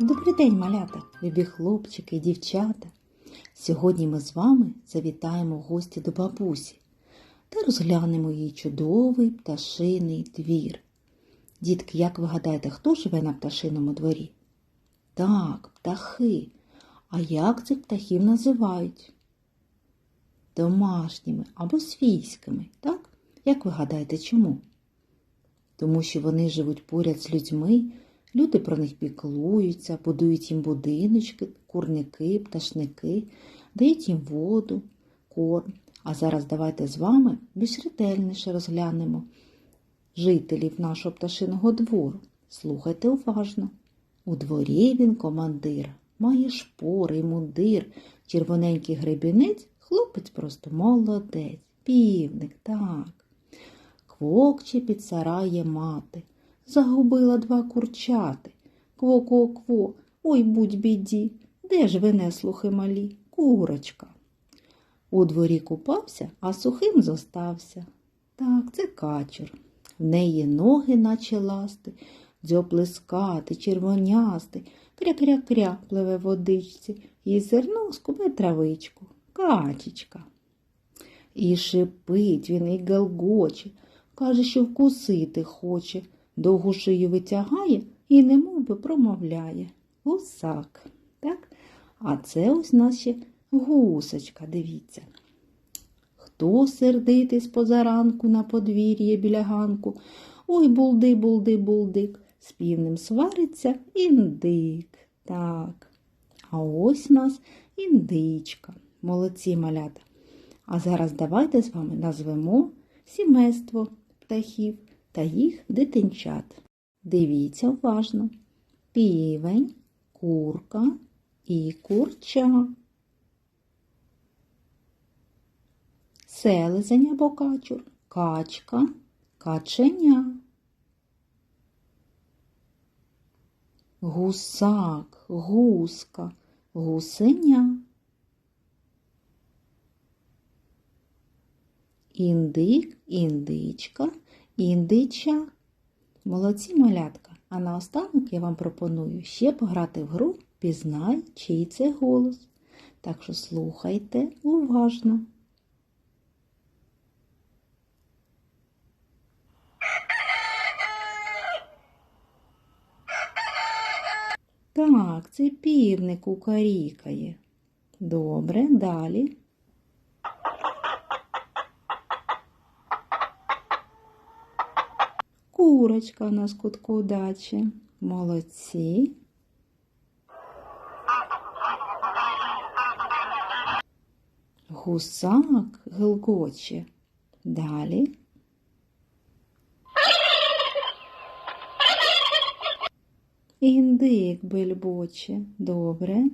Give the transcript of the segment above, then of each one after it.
Добрий день, малята, любі хлопчики і дівчата. Сьогодні ми з вами завітаємо в гості до бабусі та розглянемо її чудовий пташиний двір. Дітки, як ви гадаєте, хто живе на пташиному дворі? Так, птахи. А як цих птахів називають? Домашніми або свійськими, так? Як ви гадаєте, чому? Тому що вони живуть поряд з людьми, люди про них піклуються, будують їм будиночки, курники, пташники, дають їм воду, корм. А зараз давайте з вами більш ретельніше розглянемо жителів нашого пташиного двору. Слухайте уважно. У дворі він командир, має шпори мундир, червоненький гребінець, хлопець просто молодець, півник, так. Квокче під сарає мати, загубила два курчати. Кво-кво-кво, ой будь біді, де ж ви неслухи малі, курочка. У дворі купався, а сухим зостався. Так, це качур. В неї ноги, наче ласти, дзьоб лискати, червонясти, кря-кря-кря пливе водичці, і зерно скубе травичку. Качечка. І шипить він, і галгоче, каже, що вкусити хоче, довгу шию витягає і немов би промовляє. Гусак. Так? А це ось наші гусочка, дивіться. Хто сердитий з позаранку на подвір'ї біля ганку? Ой, булди, булди, булдик, з півним свариться індик. Так. А ось нас індичка. Молодці малята. А зараз давайте з вами назвемо сімейство птахів та їх дитинчат. Дивіться уважно. Півень, курка і курча. Селезень або качур, качка, каченя. Гусак, гуска, гусеня. Індик, індичка, індича. Молодці малятка. А наостанок я вам пропоную ще пограти в гру Пізнай, чий це голос. Так що слухайте уважно. Так, це півник укарікає. Добре, далі. Курочка у нас дачі. Молодці. Гусак гилгоче. Далі. Індик бельбоче. Добре.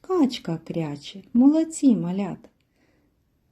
Качка кряче. Молодці, малята.